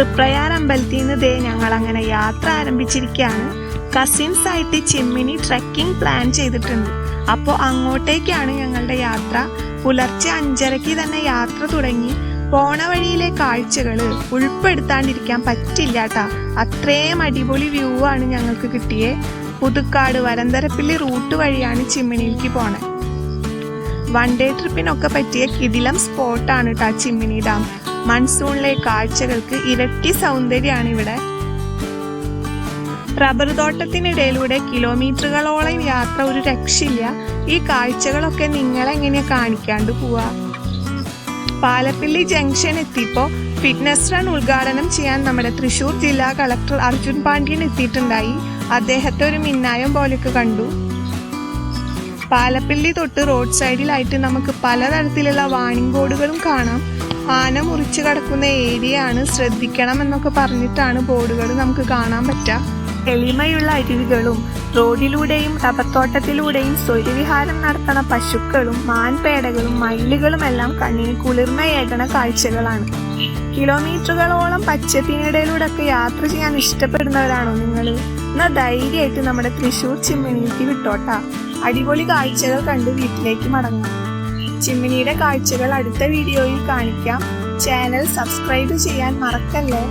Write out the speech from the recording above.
തൃപ്രയാർ അമ്പലത്തിൽ നിന്ന് ദേ ഞങ്ങൾ അങ്ങനെ യാത്ര ആരംഭിച്ചിരിക്കുകയാണ് കസിൻസ് ആയിട്ട് ചിമ്മിനി ട്രക്കിംഗ് പ്ലാൻ ചെയ്തിട്ടുണ്ട്. അപ്പോൾ അങ്ങോട്ടേക്കാണ് ഞങ്ങളുടെ യാത്ര. പുലർച്ചെ അഞ്ചരയ്ക്ക് തന്നെ യാത്ര തുടങ്ങി. പോണ വഴിയിലെ കാഴ്ചകൾ ഉൾപ്പെടുത്താണ്ടിരിക്കാൻ പറ്റില്ല കേട്ടോ അത്രയും അടിപൊളി വ്യൂ ആണ് ഞങ്ങൾക്ക് കിട്ടിയേ. പുതുക്കാട് വരന്തരപ്പിള്ളി റൂട്ട് വഴിയാണ് ചിമ്മിനിയിലേക്ക് പോണേ. വൺ ഡേ ട്രിപ്പിനൊക്കെ പറ്റിയ കിടിലം സ്പോട്ടാണ് ട്ടാ ചിമ്മിനി ഡാം മൺസൂണിലെ കാഴ്ചകൾക്ക് ഇരട്ടി സൗന്ദര്യമാണ് ഇവിടെ. റബ്ബർ തോട്ടത്തിനിടയിലൂടെ കിലോമീറ്ററുകളോളം യാത്ര ഒരു രക്ഷയില്ല. ഈ കാഴ്ചകളൊക്കെ നിങ്ങളെങ്ങനെയാ കാണിക്കാണ്ട് പോവാ? പാലപ്പിള്ളി ജംഗ്ഷൻ എത്തിയപ്പോ ഫിറ്റ്നസ് റൺ ഉദ്ഘാടനം ചെയ്യാൻ നമ്മുടെ തൃശൂർ ജില്ലാ കളക്ടർ അർജുൻ പാണ്ഡ്യൻ എത്തിയിട്ടുണ്ടായി. അദ്ദേഹത്തെ ഒരു മിന്നായം പോലെയൊക്കെ കണ്ടു. പാലപ്പിള്ളി തൊട്ട് റോഡ് സൈഡിലായിട്ട് നമുക്ക് പലതരത്തിലുള്ള വാണിംഗ് ബോർഡുകളും കാണാം. ആന മുറിച്ച് കിടക്കുന്ന ഏരിയ ആണ്. ശ്രദ്ധിക്കണം എന്നൊക്കെ പറഞ്ഞിട്ടാണ് ബോർഡുകൾ നമുക്ക് കാണാൻ പറ്റുക എളിമയുള്ള അരുവികളും റോഡിലൂടെയും റബ്ബത്തോട്ടത്തിലൂടെയും സ്വൈര്യവിഹാരം നടത്തണ പശുക്കളും മാൻപേടകളും മയിലുകളും എല്ലാം കണ്ണിന് കുളിർമയേകണ കാഴ്ചകളാണ്. കിലോമീറ്ററുകളോളം പച്ചത്തിനിടയിലൂടെ ഒക്കെ യാത്ര ചെയ്യാൻ ഇഷ്ടപ്പെടുന്നവരാണോ നിങ്ങൾ എന്നാൽ ധൈര്യമായിട്ട് നമ്മുടെ തൃശ്ശൂർ ചിമ്മിനിക്ക് വിട്ടോട്ടാ. അടിപൊളി കാഴ്ചകൾ കണ്ട് വീട്ടിലേക്ക് മടങ്ങാം. ചിമ്മിനിയുടെ കാഴ്ചകൾ അടുത്ത വീഡിയോയിൽ കാണിക്കാം. ചാനൽ സബ്സ്ക്രൈബ് ചെയ്യാൻ മറക്കല്ലേ?